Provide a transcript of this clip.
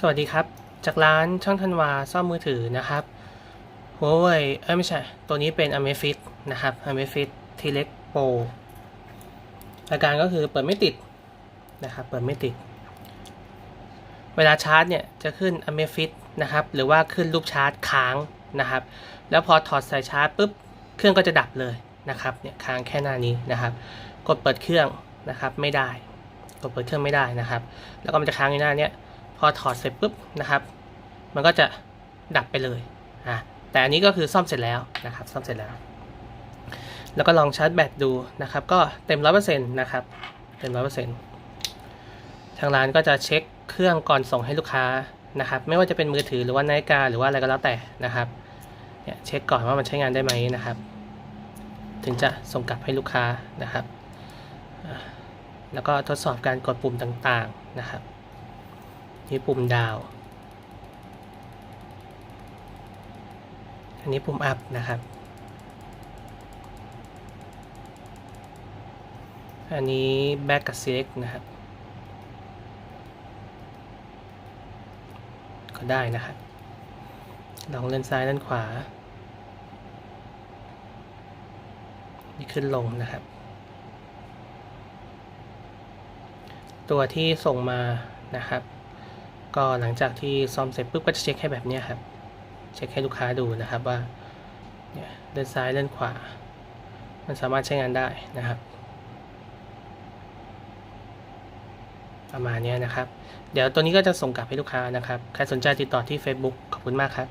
สวัสดีครับ จากร้านช่างธันวาซ่อมมือถือนะครับ Huawei เอ้ยไม่ใช่ ตัวนี้เป็น Amazfit นะครับ Amazfit T-Rex Pro อาการก็คือเปิดไม่ติดนะครับ เปิดไม่ติด เวลาชาร์จเนี่ยจะขึ้น Amazfit นะครับ หรือว่าขึ้นรูปชาร์จค้างนะครับ แล้วพอถอดสายชาร์จปุ๊บ เครื่องก็จะดับเลยนะครับ เนี่ยค้างแค่หน้านี้นะครับ กดเปิดเครื่องนะครับไม่ได้ กดเปิดเครื่องไม่ได้นะครับ แล้วก็มันจะค้างอยู่หน้าเนี้ย พอถอดเสร็จปุ๊บนะครับ มันก็จะดับไปเลยอะแต่อันนี้ก็คือซ่อมเสร็จแล้วนะครับ ซ่อมเสร็จแล้ว แล้วก็ลองชาร์จแบตดูนะครับ ก็เต็มร้อยเปอร์เซ็นต์นะครับ เต็มร้อยเปอร์เซ็นต์ทางร้านก็จะเช็คเครื่องก่อนส่งให้ลูกค้านะครับ ไม่ว่าจะเป็นมือถือหรือว่านาฬิกาหรือว่าอะไรก็แล้วแต่นะครับเนี่ยเช็คก่อนว่ามันใช้งานได้ไหมนะครับ ถึงจะส่งกลับให้ลูกค้านะครับ แล้วก็ทดสอบการกดปุ่มต่างๆนะครับ นี่ปุ่มดาว อันนี้ปุ่มอัพนะครับ อันนี้ back กับ select นะครับ ก็ได้นะครับ ลองเลื่อนซ้ายเลื่อนขวา นี่ขึ้นลงนะครับตัวที่ส่งมานะครับ ก็หลังจากที่ซ่อมเสร็จปุ๊บก็จะเช็คให้แบบนี้ครับ เช็คให้ลูกค้าดูนะครับว่าเนี่ยเลื่อนซ้ายเลื่อนขวา มันสามารถใช้งานได้นะครับ ประมาณนี้นะครับ เดี๋ยวตัวนี้ก็จะส่งกลับให้ลูกค้านะครับ ใครสนใจติดต่อที่ Facebook ขอบคุณมากครับ